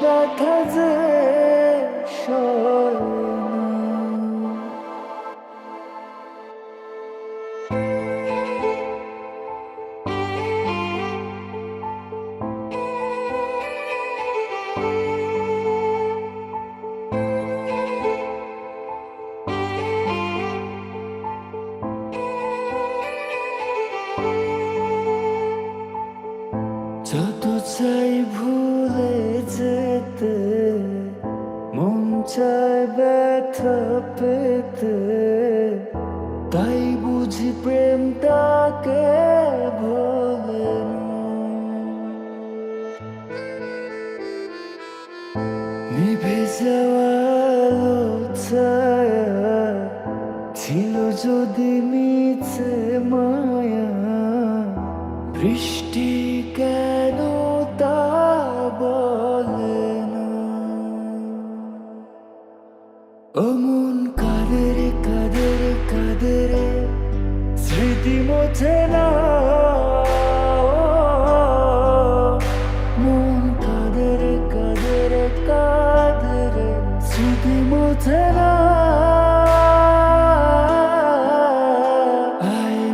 ব্যথা যে যত চাই ভুলে ব্যথা পেতে। তাই বুঝি প্রেমটাকে ভোলে নিভে যাওয়া ছিল যদি মিছে মায়া বৃষ্টি স্মৃতি মোছে না। মন কাদের কাদের কাদের স্মৃতি মোছে না। আয়